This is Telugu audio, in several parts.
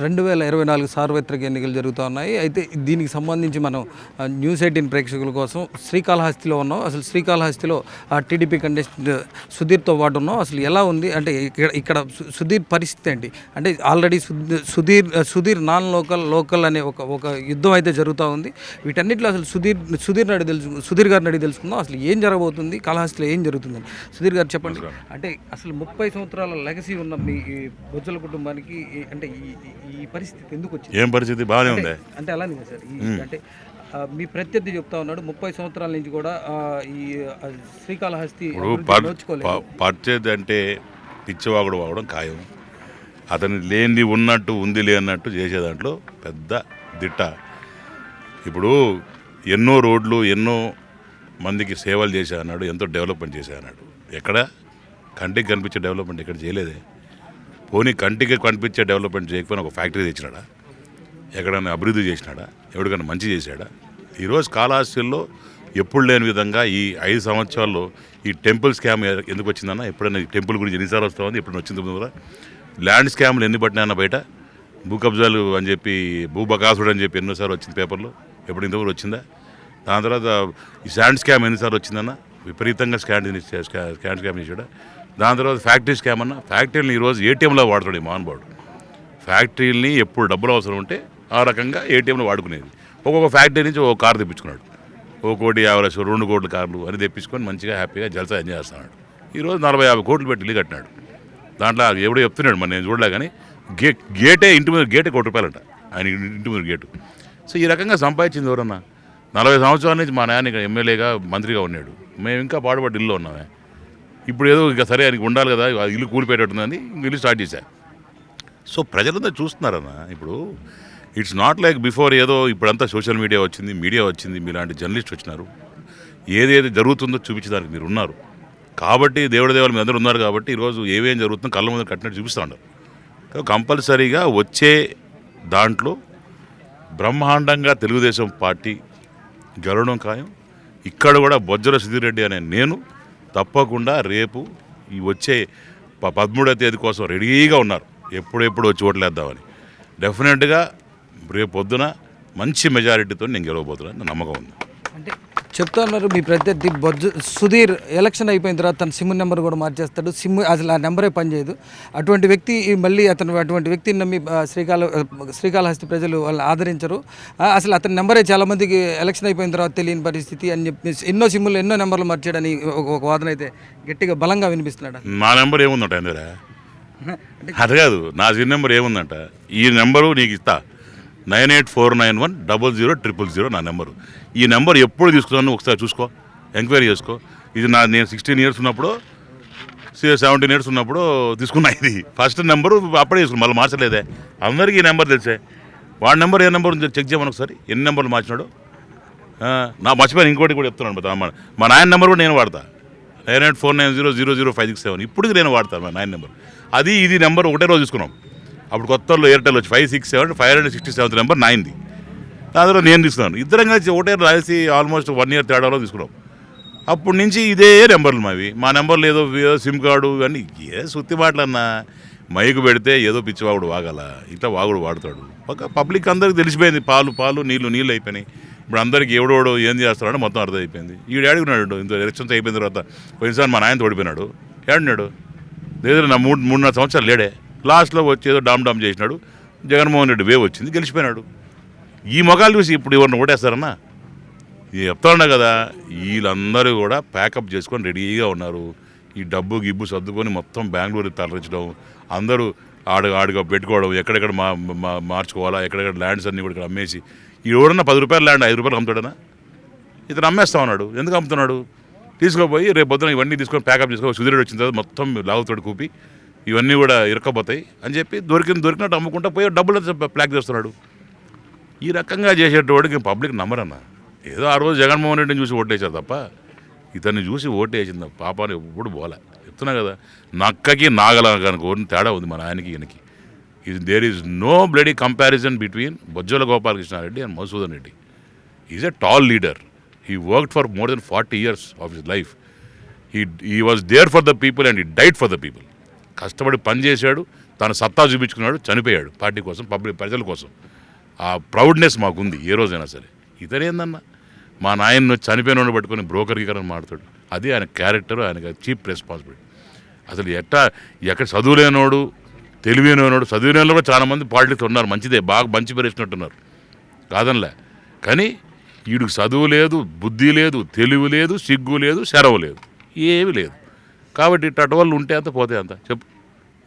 రెండు వేల ఇరవై నాలుగు సార్వత్రిక ఎన్నికలు జరుగుతూ ఉన్నాయి. అయితే దీనికి సంబంధించి మనం న్యూస్ ఎయిటీన్ ప్రేక్షకుల కోసం శ్రీకాళహస్తిలో ఉన్నాం. అసలు శ్రీకాళహస్తిలో టీడీపీ కంటెస్టెంట్ సుధీర్తో పాటు ఉన్నాం. అసలు ఎలా ఉంది? అంటే ఇక్కడ ఇక్కడ సుధీర్ పరిస్థితి ఏంటి? అంటే already Sudhi- Sudheer Sudheer non local local అనే ఒక ఒక యుద్ధం అయితే జరుగుతూ ఉంది. వీటన్నిటిలో అసలు సుధీర్ సుధీర్ నాయుడు తెలుసు సుధీర్ గారిని అడిగి తెలుసుకుందాం. అసలు ఏం జరగబోతుంది? కాళహస్తిలో ఏం జరుగుతుందని సుధీర్ గారు చెప్పండి. అంటే అసలు ముప్పై సంవత్సరాల లెగసీ ఉన్న మీ ఈ బొజ్జల కుటుంబానికి ఈ- అంటే ఈ పరిస్థితి ఎందుకు వచ్చింది ఏం పరిస్థితి? బాగానే ఉంది? అంటే అలానే కదా సార్. ఈ అంటే మీ ప్రత్యర్థి చెప్తా ఉన్నాడు ముప్పై సంవత్సరాల నుంచి కూడా ఈ శ్రీకాళహస్తి ఇప్పుడు అభివృద్ధి పర్ నోచుకోలేదు పర్చేది అంటే పిచ్చివాగుడు వాగడం ఖాయం. అతని లేనిది ఉన్నట్టు ఉంది లేనట్టు చేసే దాంట్లో పెద్ద దిట్ట. ఇప్పుడు ఎన్నో రోడ్లు ఎన్నో మందికి సేవలు చేశా అన్నాడు ఎంతో డెవలప్మెంట్ చేశా అన్నాడు ఎక్కడ? కంటికి కనిపించే డెవలప్మెంట్ ఇక్కడ చేయలేదే. పోనీ కంటికి కనిపించే డెవలప్మెంట్ చేయకపోయినా ఒక ఫ్యాక్టరీ తెచ్చినాడా? ఎక్కడైనా అభివృద్ధి చేసినాడా? ఎవరికైనా మంచి చేశాడా? ఈరోజు కాళహస్తిలో ఎప్పుడు లేని విధంగా ఈ ఐదు సంవత్సరాల్లో ఈ టెంపుల్ స్కామ్ ఎందుకు వచ్చిందన్న? ఎప్పుడైనా ఈ టెంపుల్ గురించి ఎన్నిసార్లు వస్తామని ఉంది ఎప్పుడైనా వచ్చింది కూడా ల్యాండ్ స్కామ్లు ఎన్ని పట్టినాయన్న బయట? భూ కబ్జాలు అని చెప్పి భూ బకాసుడు అని చెప్పి ఎన్నోసార్లు వచ్చింది పేపర్లో. ఎప్పుడు ఇంతవరకు వచ్చిందా? దాని తర్వాత ఈ శాండ్ స్కామ్ ఎన్నిసార్లు వచ్చిందన్న? విపరీతంగా స్కాన్ స్కాన్ స్కామ్ చేసాడా దాని తర్వాత ఫ్యాక్టరీస్కి ఏమన్నా? అన్న ఫ్యాక్టరీని ఈరోజు ఏటీఎంలో వాడుతాడు ఈ మహానుభావుడు ఫ్యాక్టరీలని ఎప్పుడు డబ్బులు అవసరం ఉంటే ఆ రకంగా ఏటీఎంలో వాడుకునేది. ఒక్కొక్క ఫ్యాక్టరీ నుంచి ఒక కారు తెప్పించుకున్నాడు. ఒక కోటి యాభై లక్షలు రెండు కోట్ల కార్లు అని తెప్పించుకొని మంచిగా హ్యాపీగా జలసా ఎంజాయ్ చేస్తున్నాడు. ఈరోజు నలభై యాభై కోట్లు పెట్టి ఇల్లు కట్టినాడు. దాంట్లో ఎవడో చెప్తున్నాడు మరి నేను చూడలే కానీ గే గేటే ఇంటి మీద గేటే కోటి రూపాయలంట. ఆయన ఇంటి మీద గేటు. సో ఈ రకంగా సంపాదించింది ఎవరన్నా? నలభై సంవత్సరాల నుంచి మా నాన్న ఇక్కడ ఎమ్మెల్యేగా మంత్రిగా ఉన్నాడు. మేము ఇంకా పాడుపడి ఇల్లు ఉన్నామే. ఇప్పుడు ఏదో ఇక సరే ఆయనకి ఉండాలి కదా ఇల్లు కూలిపోయేటట్టుందని ఇల్లు స్టార్ట్ చేశా. సో ప్రజలందరూ చూస్తున్నారన్న ఇప్పుడు ఇట్స్ నాట్ లైక్ బిఫోర్ ఏదో ఇప్పుడంతా సోషల్ మీడియా వచ్చింది మీడియా వచ్చింది మీలాంటి జర్నలిస్ట్ వచ్చినారు. ఏదేది జరుగుతుందో చూపించడానికి మీరు ఉన్నారు. కాబట్టి దేవుడి దేవాలు మీ అందరూ ఉన్నారు కాబట్టి ఈరోజు ఏమేం జరుగుతుందో కళ్ళ ముందు కట్టినట్టు చూపిస్తూ ఉన్నారు. కంపల్సరీగా వచ్చే దాంట్లో బ్రహ్మాండంగా తెలుగుదేశం పార్టీ గెలవడం ఖాయం. ఇక్కడ కూడా బొజ్జల సుధీర్ రెడ్డి అనే నేను తప్పకుండా రేపు ఈ వచ్చే ప- పదమూడవ తేదీ కోసం రెడీగా ఉన్నారు. ఎప్పుడెప్పుడు వచ్చి ఓట్లేద్దామని డెఫినెట్గా రేపు పొద్దున మంచి మెజారిటీతో నేను గెలవబోతున్నాను నమ్మకం ఉంది. అంటే చెప్తా ఉన్నారు మీ ప్రత్యర్థి బొజ్జు సుధీర్ ఎలక్షన్ అయిపోయిన తర్వాత తన సిమ్ నెంబర్ కూడా మార్చేస్తాడు. సిమ్ అసలు ఆ నెంబరే పనిచేయదు. అటువంటి వ్యక్తి మళ్ళీ అతను అటువంటి వ్యక్తిని నమ్మి శ్రీకాళ శ్రీకాళహస్తి ప్రజలు వాళ్ళు ఆదరించరు. అసలు అతని నెంబరే చాలా మందికి ఎలక్షన్ అయిపోయిన తర్వాత తెలియని పరిస్థితి అని చెప్పి ఎన్నో సిమ్లు ఎన్నో నెంబర్లు మార్చాడని ఒక వాదన అయితే గట్టిగా బలంగా వినిపిస్తున్నాడు? నా నెంబర్ ఏముందంట అది కాదు నా సిమ్ నెంబర్ ఏముందంట? ఈ నెంబరు నీకు ఇస్తా. Nine eight four nine one double zero triple zero నా నెంబరు. ఈ నెంబర్ ఎప్పుడు తీసుకున్నాను ఒకసారి చూసుకో. ఎంక్వైరీ చేసుకో. ఇది నా నేను సిక్స్టీన్ ఇయర్స్ ఉన్నప్పుడు సెవెంటీన్ ఇయర్స్ ఉన్నప్పుడు తీసుకున్నా ఇది. ఫస్ట్ నెంబరు అప్పుడే తీసుకున్నా మళ్ళీ మార్చలేదే. అందరికీ ఈ నెంబర్ తెలిసే. వాడి నెంబర్ ఏ నెంబర్ ఉందో చెక్ చేయమని ఒకసారి. ఎన్ని నెంబర్లు మార్చినాడు. నా మర్చిపోయాను ఇంకోటి కూడా చెప్తున్నాను మా నాయన నెంబర్ కూడా నేను వాడతా. Nine eight four nine zero zero zero five six seven. ఇప్పటికి నేను వాడతాను మా నాయన నెంబర్. అది ఇది నెంబర్ ఒకటే రోజు తీసుకున్నాం. అప్పుడు కొత్తలో ఎయిర్టెల్ వచ్చి five six seven five hundred sixty seventh number నైన్ది అందులో నేను తీసుకున్నాను. ఇద్దరం కలిసి ఒకటే రాసి ఆల్మోస్ట్ వన్ ఇయర్ తేడాలో తీసుకున్నాం. అప్పటి నుంచి ఇదే నెంబర్లు మావి. మా నెంబర్లు ఏదో ఏదో సిమ్ కార్డు ఇవన్నీ. ఏ సుత్తి మాటలన్నా. మైకు పెడితే ఏదో పిచ్చివాగుడు వాగాల. ఇట్లా వాగుడు వాడతాడు. ఒక పబ్లిక్ అందరికి తెలిసిపోయింది. పాలు పాలు నీళ్ళు నీళ్ళు అయిపోయినాయి. ఇప్పుడు అందరికి ఎవడోడు ఏం చేస్తాడో మొత్తం అర్థమైపోయింది. ఈడు అడుగున్నాడు ఇంత ఎలక్షన్స్ అయిపోయిన తర్వాత కొన్నిసార్లు మా నాయన ఓడిపోయినాడు ఏడున్నాడు? లేదు నా మూడు మూడున్నర సంవత్సరాలు లేడే. లాస్ట్లో వచ్చి ఏదో డామ్ డామ్ చేసినాడు. జగన్మోహన్ రెడ్డి వేవ్ వచ్చింది గెలిచిపోయినాడు. ఈ మొఖాలు చూసి ఇప్పుడు ఎవరిని ఓటేస్తారన్నా? ఇది చెప్తాను కదా వీళ్ళందరూ కూడా ప్యాకప్ చేసుకొని రెడీగా ఉన్నారు. ఈ డబ్బు గిబ్బు సర్దుకొని మొత్తం బెంగళూరు తరలించడం అందరూ ఆడ ఆడుగా పెట్టుకోవడం ఎక్కడెక్కడ మా మార్చుకోవాలా ఎక్కడెక్కడ ల్యాండ్స్ అన్నీ కూడా ఇక్కడ అమ్మేసి ఈ ఎవడన్నా పది రూపాయల ల్యాండ్ ఐదు రూపాయలు అమ్ముతాడనా? ఇతను అమ్మేస్తా ఉన్నాడు. ఎందుకు అమ్ముతున్నాడు? తీసుకుపోయి రేపు పొద్దున ఇవన్నీ తీసుకొని ప్యాకప్ చేసుకో సుధీరుడు వచ్చిన తర్వాత మొత్తం లాగుతాడు కూపి. ఇవన్నీ కూడా ఇరక్కపోతాయి అని చెప్పి దొరికిన దొరికినట్టు అమ్ముకుంటా పోయి డబ్బులు ప్లాక్ చేస్తున్నాడు. ఈ రకంగా చేసేటోడికి పబ్లిక్ నమ్మరన్న. ఏదో ఆ రోజు జగన్మోహన్ రెడ్డిని చూసి ఓటేశారు తప్ప ఇతన్ని చూసి ఓటేసింది పాపాన్ని ఎప్పుడు పోలే చెప్తున్నా కదా నక్కకి నాగలగానికి ఓడిన తేడా ఉంది మన ఆయనకి ఈయనకి. ఇది there is no bloody comparison between Bojjala Gopalakrishnareddy and Madhusudhan Reddy. Is a tall leader he work for more than forty years of his life he he was there for the people and he died for the people కష్టపడి పని చేశాడు తన సత్తా చూపించుకున్నాడు చనిపోయాడు పార్టీ కోసం పబ్లిక్ ప్రజల కోసం. ఆ ప్రౌడ్నెస్ మాకుంది ఏ రోజైనా సరే. ఇతనేందన్నా? మా నాయన్ను చనిపోయిన పట్టుకొని బ్రోకర్గీకరణ మాడతాడు అది ఆయన క్యారెక్టర్ ఆయన చీప్ రెస్పాన్సిబిలిటీ. అసలు ఎట్టా ఎక్కడ చదువులేనోడు తెలివినోడు చదివిన కూడా చాలామంది పాలిటిక్స్ ఉన్నారు. మంచిదే బాగా మంచి పరిచినట్టున్నారు కాదనిలే. కానీ వీడికి చదువు లేదు బుద్ధి లేదు తెలివి లేదు సిగ్గు లేదు సెరవు లేదు. ఏమీ లేదు. కాబట్టి ఇట్టటి వాళ్ళు ఉంటే అంత పోతే అంత. చెప్పు.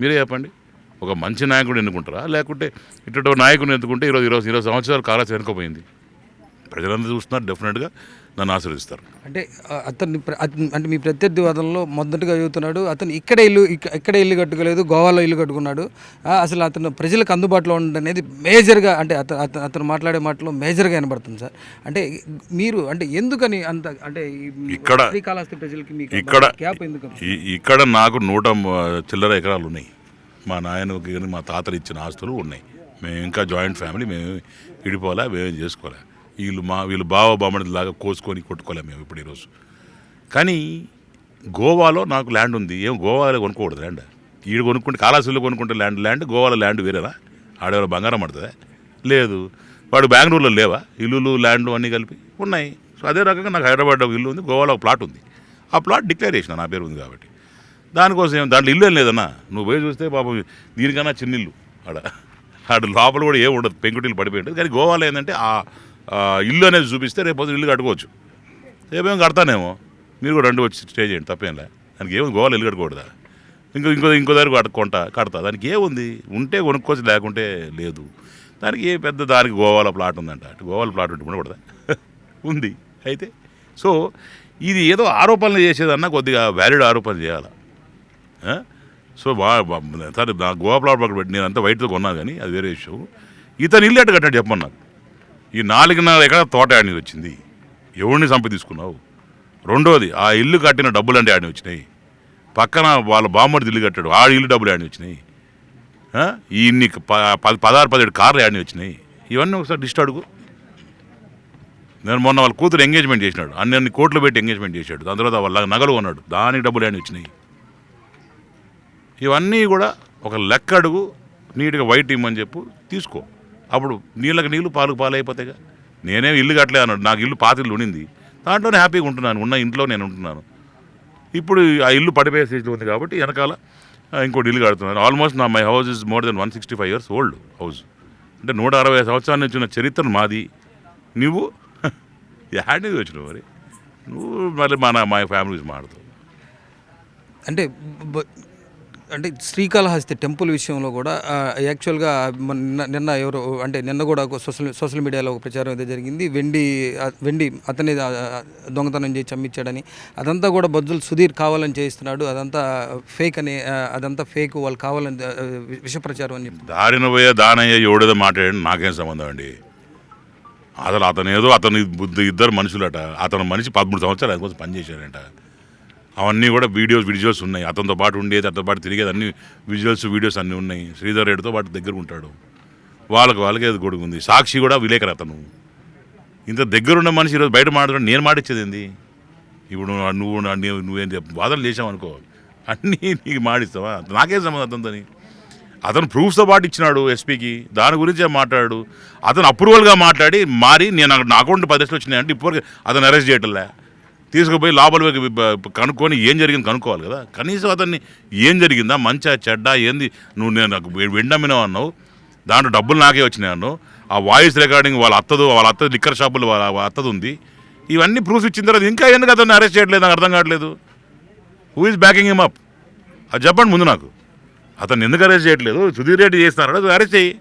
మీరే చెప్పండి. ఒక మంచి నాయకుడు ఎన్నుకుంటారా? లేకుంటే ఇటు నాయకుడిని ఎన్నుకుంటే ఈరోజు ఇరవై ఇరవై సంవత్సరాలు కాలాసి వెనుకపోయింది ప్రజలందరూ చూస్తున్నారు డెఫినెట్గా నన్ను ఆశీర్వదిస్తారు. అంటే అతను- అంటే మీ ప్రత్యర్థి వాదనలో మొదటగా చెబుతున్నాడు అతను ఇక్కడే ఇల్లు ఇక్క- ఇక్కడే ఇల్లు కట్టుకోలేదు గోవాలో ఇల్లు కట్టుకున్నాడు. అసలు అతను ప్రజలకు అందుబాటులో ఉండడం అనేది మేజర్గా అంటే అతను అతను మాట్లాడే మాటలో మేజర్గా వినబడుతుంది సార్. అంటే మీరు అంటే ఎందుకని అంత అంటే ఈ ఇక్కడ- శ్రీకాళహస్తి ప్రజలకి మీకు ఇక్కడ ఎందుకు? ఇక్కడ నాకు నూట చిల్లర ఎకరాలు ఉన్నాయి. మా నాయనకి మా తాతలు ఇచ్చిన ఆస్తులు ఉన్నాయి. మేము ఇంకా జాయింట్ ఫ్యామిలీ మేము విడిపోలే మేమేం చేసుకోలే వీళ్ళు మా వీళ్ళు బావ బామ్మడి లాగా కోసుకొని కొట్టుకోలేము మేము ఇప్పుడు ఈరోజు. కానీ గోవాలో నాకు ల్యాండ్ ఉంది. ఏం గోవాలో కొనుక్కోకూడదు ల్యాండ్? ఈడు కొనుక్కుంటే కాళాసులో కొనుక్కుంటే ల్యాండ్ ల్యాండ్ గోవాలో ల్యాండ్ వేరేనా? ఆడేవాళ్ళు బంగారం పడుతుందా? లేదు. వాడు బెంగళూరులో లేవా? ఇల్లులు ల్యాండ్ అన్నీ కలిపి ఉన్నాయి. సో అదే రకంగా నాకు హైదరాబాద్లో ఒక ఇల్లు ఉంది గోవాలో ఒక ప్లాట్ ఉంది. ఆ ప్లాట్ డిక్లేర్ చేసిన నా పేరు ఉంది కాబట్టి. దానికోసం ఏం దాంట్లో ఇల్లు ఏం లేదన్నా? నువ్వు పోయి చూస్తే పాపం దీనికన్నా చిన్న ఇల్లు ఆడ. ఆడ లోపల కూడా ఏం ఉండదు పెంకుటిల్లు పడిపోయి ఉంటుంది. కానీ గోవాలో ఏంటంటే ఆ ఇల్లు అనేది చూపిస్తే రేపు పొద్దున ఇల్లు కట్టుకోవచ్చు. రేపేమో కడతానేమో? మీరు కూడా రెండు వచ్చి స్టే చేయండి తప్పేంలే. దానికి ఏముంది? గోవాలో ఇల్లు కట్టుకూడదా ఇంకో ఇంకో ఇంకో దగ్గర కట్టుకుంటా కడతా. దానికి ఏముంది? ఉంటే కొనుక్కోవచ్చు లేకుంటే లేదు. దానికి ఏ పెద్ద దానికి గోవాలో ప్లాట్ ఉందంట. అటు గోవాలో ప్లాట్ ఉంటే ఉండకూడదా? ఉంది. అయితే సో ఇది ఏదో ఆరోపణలు చేసేదన్నా కొద్దిగా వ్యాలిడ్ ఆరోపణలు చేయాలి? సో బా సరే నా గోవా ప్లాట్ పక్కన పెట్టి నేను అంతా వైట్తో కొన్నాను కానీ అది వేరే విషయం ఇతను ఇల్లు ఎట్టు కట్టాడు చెప్పమన్నారు? ఈ నాలుగున్నర ఎకరా తోట ఆడిని వచ్చింది. ఎవరిని సంప తీసుకున్నావు రెండోది ఆ ఇల్లు కట్టిన డబ్బులు అంటే ఆడిని వచ్చినాయి. పక్కన వాళ్ళ బామ్మడిది ఇల్లు కట్టాడు ఆ ఇల్లు డబ్బులు ఆడిని వచ్చినాయి. ఈ ఇన్ని ప- పది పదహారు పదిహేడు కార్లు ఆడిని వచ్చినాయి. ఇవన్నీ ఒకసారి లిస్ట్ అడుగు. నేను మొన్న వాళ్ళ కూతురు ఎంగేజ్మెంట్ చేసినాడు. అన్ని అన్ని కోట్లు పెట్టి ఎంగేజ్మెంట్ చేశాడు. దాని తర్వాత వాళ్ళ నగలు కొన్నాడు. దానికి డబ్బులు ఆడిని వచ్చినాయి. ఇవన్నీ కూడా ఒక లెక్క అడుగు నీట్గా వైట్ ఇమ్మని చెప్పు తీసుకో. అప్పుడు నీళ్ళకి నీళ్ళు పాలకు పాలు అయిపోతాయిగా నేనేం ఇల్లు కట్టలే అన్నాడు. నాకు ఇల్లు పాత ఇల్లు ఉండింది దాంట్లోనే హ్యాపీగా ఉంటున్నాను. ఉన్న ఇంట్లో నేను ఉంటున్నాను. ఇప్పుడు ఆ ఇల్లు పడిపోయే స్టేజ్లో ఉంది కాబట్టి వెనకాల ఇంకోటి ఇల్లు కడుతున్నాను ఆల్మోస్ట్ నా my house is more than one sixty five years old house అంటే నూట అరవై సంవత్సరాల నుంచి ఉన్న చరిత్ర మాది. నువ్వు? యాడ్ వచ్చినావు మరి. నువ్వు మళ్ళీ మన మా ఫ్యామిలీస్ మాడుతావు అంటే అంటే శ్రీకాళహస్తి టెంపుల్ విషయంలో కూడా యాక్చువల్గా నిన్న నిన్న ఎవరు అంటే నిన్న కూడా సోషల్ సోషల్ మీడియాలో ఒక ప్రచారం అయితే జరిగింది. వెండి వెండి అతని దొంగతనం చేసి చమ్మించాడని అదంతా కూడా బొజ్జులు సుధీర్ కావాలని చేయిస్తున్నాడు. అదంతా ఫేక్ అని అదంతా ఫేక్ వాళ్ళు కావాలని విష ప్రచారం అని చెప్పి దారిన పోయే దానయ్య ఎవడేదో మాట్లాడండి నాకేం సంబంధం అండి? అసలు అతను ఏదో అతని బుద్ధి ఇద్దరు మనుషులట. అతను మనిషి పదమూడు సంవత్సరాలు అందుకోసం కోసం పనిచేశాడంట. అవన్నీ కూడా వీడియోస్ విజువల్స్ ఉన్నాయి. అతనితో పాటు ఉండేది అతనితో పాటు తిరిగేది అన్ని విజువల్స్ వీడియోస్ అన్నీ ఉన్నాయి. శ్రీధర్ రెడ్డితో పాటు దగ్గర ఉంటాడు. వాళ్ళకి వాళ్ళకి అది కొడుకు ఉంది. సాక్షి కూడా విలేకరు అతను. ఇంత దగ్గరున్న మనిషి ఈరోజు బయట మాట్లాడు నేను మాటిచ్చేది ఏంది? ఇప్పుడు నువ్వు నువ్వు నువ్వు- నువ్వేం వాదనలు చేసావు అనుకో. అన్నీ నీకు మాడిస్తావా నాకేం సంబంధం అతనితోని? అతను ప్రూఫ్స్తో పాటు ఇచ్చినాడు ఎస్పీకి. దాని గురించే మాట్లాడు? అతను అప్రూవల్గా మాట్లాడి మారి నేను అక్కడ నా అకౌంట్ పది లక్షలు వచ్చినాయంటే ఇప్పుడు అతను అరెస్ట్ చేయటంలే. తీసుకుపోయి లోపలికి కనుక్కొని ఏం జరిగింది కనుక్కోవాలి కదా. కనీసం అతన్ని ఏం జరిగిందా మంచా చెడ్డా ఏంది నువ్వు నేను నాకు వె- వెండమ్మినావు అన్నావు. దాంట్లో డబ్బులు నాకే వచ్చినాయి అన్నావు. ఆ వాయిస్ రికార్డింగ్ వాళ్ళ అత్తదు వాళ్ళ అత్త లిక్కర్ షాపులు వాళ్ళ వాళ్ళ అత్తది ఉంది ఇవన్నీ ప్రూఫ్స్ ఇచ్చిన తర్వాత ఇంకా ఎందుకు అతన్ని అరెస్ట్ చేయట్లేదు నాకు అర్థం కావట్లేదు. Who is backing him up అది చెప్పండి ముందు నాకు. అతను ఎందుకు అరెస్ట్ చేయట్లేదు? సుధీర్ రెడ్డి చేస్తున్నాడు అది అరెస్ట్ చేయి.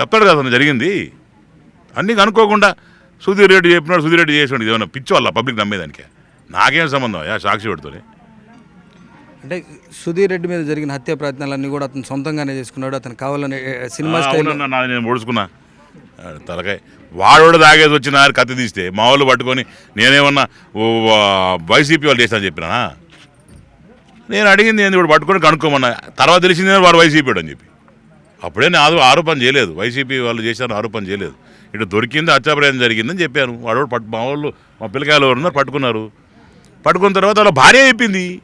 చెప్తాడు కదా అతను జరిగింది. అన్నీ కనుక్కోకుండా సుధీర్ రెడ్డి చెప్పినాడు సుధీర్ రెడ్డి చేసినాడు ఏమన్నా పిచ్చి వాళ్ళ పబ్లిక్ నమ్మేదానికి? నాకేం సంబంధం? యా సాక్షి పెడుతుంది అంటే సుధీర్ రెడ్డి మీద జరిగిన హత్య ప్రయత్నాలన్నీ కూడా అతను సొంతంగానే చేసుకున్నాడు. అతను కావాలని సినిమా స్టైల్ నేను పొడుచుకున్నా. ఆ, తలకాయ. వాడోడు దాగేది వచ్చిన కత్తి తీస్తే మా వాళ్ళు పట్టుకొని నేనేమన్నా వైసీపీ వాళ్ళు చేస్తాను చెప్పినా నేను అడిగింది ఏంది ఇప్పుడు పట్టుకొని కనుక్కోమన్నా. తర్వాత తెలిసింది వాడు వైసీపీ అని చెప్పి. అప్పుడే నేను ఆరో ఆరోపణ చేయలేదు. వైసీపీ వాళ్ళు చేశారు ఆరోపణ చేయలేదు. ఇటు దొరికింది హత్యాప్రయం జరిగిందని చెప్పాను. వాడు పట్టు మా వాళ్ళు మా పిల్లకాయలు ఉన్నారు పట్టుకున్నారు. పట్టుకున్న తర్వాత వాళ్ళ భార్య చెప్పింది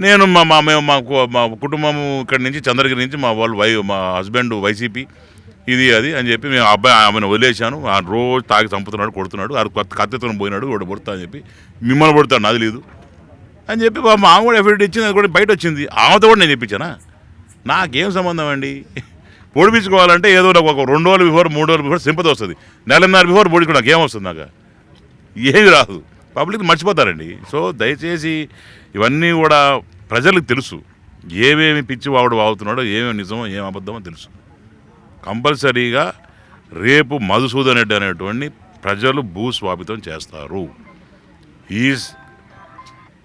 నేను మా మా మేము మా కు- మా కుటుంబం ఇక్కడి నుంచి చంద్రగిరి నుంచి మా వాళ్ళు వై మా హస్బెండ్ వైసీపీ ఇది అది అని చెప్పి మేము అబ్బాయి ఆమెను వదిలేశాను. ఆ రోజు తాగి చంపుతున్నాడు కొడుతున్నాడు. అది కొత్త కత్తితో పోయినాడు వాడు కొడతా అని చెప్పి మిమ్మల్ని కొడతాడు నాది లేదు. అని చెప్పి మా ఆమె కూడా ఎఫిడెవిట్ ఇచ్చింది అది కూడా బయట వచ్చింది. ఆమెతో కూడా నేను చెప్పించానా? నాకేం సంబంధం అండి? పొడిపించుకోవాలంటే ఏదో ఒక రెండు రోజులు బిఫోర్ మూడు రోజులు బిఫోర్ సింపతి వస్తుంది. నెలన్నర బిఫోర్ పొడిచుకో నాకు ఏమొస్తుంది నాకు? ఏమి రాదు. పబ్లిక్ మర్చిపోతారండి. సో దయచేసి ఇవన్నీ కూడా ప్రజలకు తెలుసు. ఏమేమి పిచ్చి వాడు వాగుతున్నాడో ఏమేమి నిజమో ఏం అబద్ధమో తెలుసు. కంపల్సరీగా రేపు మధుసూదన్ రెడ్డి అనేటువంటి ప్రజలు భూస్వాపితం చేస్తారు. Is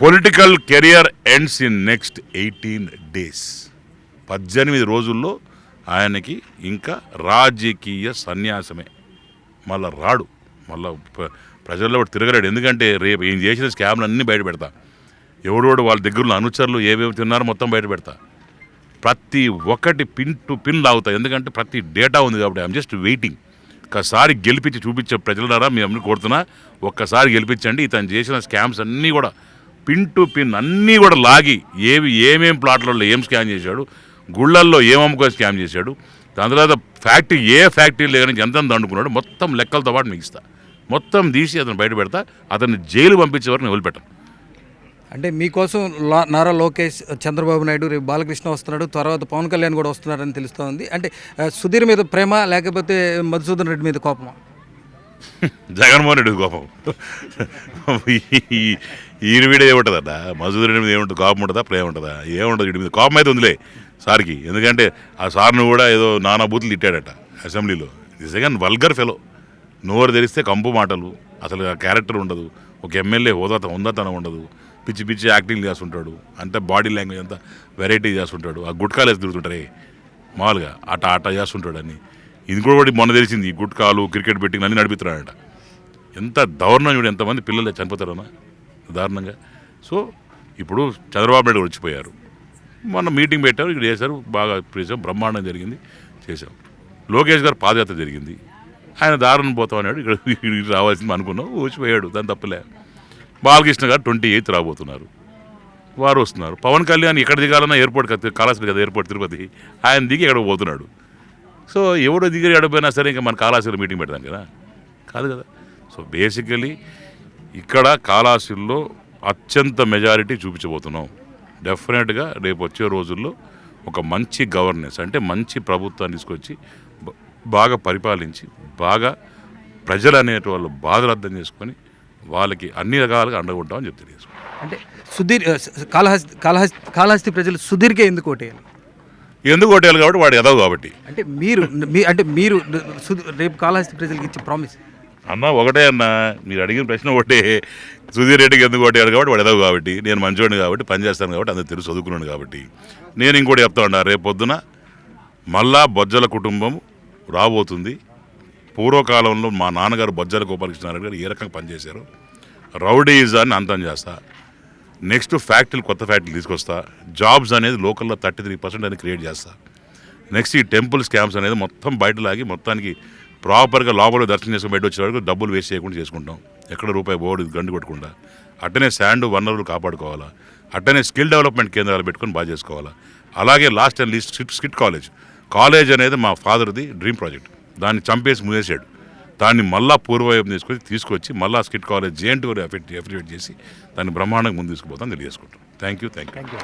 political career ends in next eighteen days పద్దెనిమిది రోజుల్లో ఆయనకి ఇంకా రాజకీయ సన్యాసమే. మళ్ళా రాడు. మళ్ళా ప్రజల్లో వాడు తిరగలేడు. ఎందుకంటే రేపు ఏం చేసిన స్కామ్లు అన్నీ బయట పెడతా. ఎవడోడు వాళ్ళ దగ్గరలో అనుచరులు ఏవేవి తిన్నారో మొత్తం బయట పెడతా. ప్రతి ఒక్కటి పిన్ టు పిన్ లాగుతాయి ఎందుకంటే ప్రతి డేటా ఉంది కాబట్టి ఐఎమ్ జస్ట్ వెయిటింగ్. ఒకసారి గెలిపించి చూపించే ప్రజలరా మీ అమ్మని కోరుతున్నా. ఒక్కసారి గెలిపించండి. ఇతను చేసిన స్కామ్స్ అన్నీ కూడా పిన్ టు పిన్ అన్నీ కూడా లాగి ఏవి ఏమేం ప్లాట్లలో ఏం స్కామ్ చేశాడు గుళ్ళల్లో ఏం అమ్ముకొని స్కామ్ చేశాడు? దాని తర్వాత ఫ్యాక్టరీ ఏ ఫ్యాక్టరీ లేదని ఎంత దండుకున్నాడు మొత్తం లెక్కలతో పాటు మీకు ఇస్తా. మొత్తం తీసి అతను బయట పెడతా అతన్ని జైలు పంపించే వరకు నేను వదిలిపెట్టాను. అంటే మీకోసం నారా లోకేష్ చంద్రబాబు నాయుడు రేపు బాలకృష్ణ వస్తున్నాడు తర్వాత పవన్ కళ్యాణ్ కూడా వస్తున్నారని తెలుస్తోంది. అంటే సుధీర్ మీద ప్రేమ లేకపోతే మధుసూదన్ రెడ్డి మీద కోపమా? జగన్మోహన్ రెడ్డి కోపం. ఈయన వీడే ఏముంటుందట మధుసూదన్ రెడ్డి మీద ఏముంటుంది? కోపం ఉంటుందా? ప్రేమ ఉంటుందా? ఏముంటుంది? వీడి మీద కోపం అయితే ఉందిలే. సార్కి. ఎందుకంటే ఆ సార్ను కూడా ఏదో నానా బూతులు తిట్టాడట అసెంబ్లీలో. Second vulgar fellow. నోరు తెరిస్తే కంపు మాటలు. అసలు ఆ క్యారెక్టర్ ఉండదు. ఒక ఎమ్మెల్యే హోదా ఉందతనం ఉండదు. పిచ్చి పిచ్చి యాక్టింగ్ చేస్తుంటాడు. అంతా బాడీ లాంగ్వేజ్ అంతా వెరైటీ చేస్తుంటాడు. ఆ గుట్కాలు వేసి తిరుగుతుంటారే. మామూలుగా ఆట ఆట చేస్తుంటాడు అని ఇది కూడా మొన్న తెలిసింది. ఈ గుట్కాలు క్రికెట్ బెట్టింగ్ అన్ని నడిపిస్తున్నాడట. ఎంత దారుణం చూడు ఎంతమంది పిల్లలు చనిపోతారన్నా దారుణంగా. సో ఇప్పుడు చంద్రబాబు నాయుడు వచ్చిపోయారు. మొన్న మీటింగ్ పెట్టారు ఇక్కడ చేశారు బాగా చేసాం బ్రహ్మాండం జరిగింది చేసాం లోకేష్ గారు పాదయాత్ర జరిగింది. ఆయన దారుణం పోతాం అన్నాడు ఇక్కడ ఇక్కడికి రావాల్సింది అనుకున్నాం వచ్చిపోయాడు దాని తప్పలే. బాలకృష్ణ గారు ట్వంటీ ఎయిత్ రాబోతున్నారు. వారు వస్తున్నారు. పవన్ కళ్యాణ్ ఎక్కడ దిగాలన్నా ఎయిర్పోర్ట్ కదా కదా ఎయిర్పోర్ట్ తిరుపతి. ఆయన దిగి ఎక్కడ పోతున్నాడు. సో ఎవడో దిగి ఎడపోయినా సరే ఇంకా మన కాళాశ్రీలో మీటింగ్ పెడతాం కదా. కాదు కదా. సో బేసికలీ ఇక్కడ కాళాశ్రీలో అత్యంత మెజారిటీ చూపించబోతున్నాం. డెఫినెట్గా రేపు వచ్చే రోజుల్లో ఒక మంచి గవర్నెన్స్ అంటే మంచి ప్రభుత్వాన్ని తీసుకొచ్చి బాగా పరిపాలించి బాగా ప్రజలు అనేటి వాళ్ళు బాధలు అర్థం చేసుకొని వాళ్ళకి అన్ని రకాలుగా అండగుంటామని చెప్తే అంటే సుధీర్ ఆ, స- కాళహస్తి కాళహస్తి కాళహస్తి ప్రజలు సుధీర్కే ఎందుకు ఓటేయాలి? ఎందుకు కొట్టేయాలి కాబట్టి వాడు ఎదవు కాబట్టి. అంటే మీరు మీ అంటే మీరు రేపు కాళహస్తి ప్రజలకు ఇచ్చే ప్రామిస్. అన్న ఒకటే అన్న మీరు అడిగిన ప్రశ్న ఒకటే. సుధీర్ రెడ్డికి ఎందుకు ఒకటి కాబట్టి వాడు ఎదవు కాబట్టి నేను మంచివాడిని కాబట్టి పనిచేస్తాను కాబట్టి అందరు తెలుసు చదువుకున్నాను కాబట్టి. నేను ఇంకోటి చెప్తా ఉన్నా రేపు పొద్దున మళ్ళా బొజ్జల కుటుంబం రాబోతుంది. పూర్వకాలంలో మా నాన్నగారు బొజ్జల గోపాలకృష్ణారెడ్డి గారు ఏ రకంగా పనిచేశారు రౌడీజాన్ని అంతం చేస్తా. నెక్స్ట్ ఫ్యాక్టరీలు కొత్త ఫ్యాక్టరీలు తీసుకొస్తా. జాబ్స్ అనేది లోకల్లో థర్టీ త్రీ పర్సెంట్ అనేది క్రియేట్ చేస్తా. నెక్స్ట్ ఈ టెంపుల్ స్కామ్స్ అనేది మొత్తం బయట లాగి మొత్తానికి ప్రాపర్గా లోపల దర్శనం చేసుకుని బయట వచ్చే వరకు డబ్బులు వేస్ట్ చేయకుండా చేసుకుంటాం. ఎక్కడ రూపాయి బోర్డు గండు కొట్టకుండా. అట్టనే శాండ్ వనరులు కాపాడుకోవాలా. అట్టనే స్కిల్ డెవలప్మెంట్ కేంద్రాలు పెట్టుకొని బాగా చేసుకోవాలా. అలాగే last and least SKIT SKIT college. College అనేది మా ఫాదర్ది డ్రీమ్ ప్రాజెక్ట్. దాన్ని చంపేసి మూసేశాడు. దాన్ని మళ్ళా పూర్వవైపు తీసుకొని తీసుకొచ్చి మళ్ళా స్కిట్ కాలేజ్ జేఎన్టీ ఎఫెక్ట్ ఎఫిడేట్ చేసి దాన్ని బ్రహ్మాండంగా ముందు తీసుకుపోతాం తెలియజేసుకుంటాం థ్యాంక్ యూ థ్యాంక్ యూ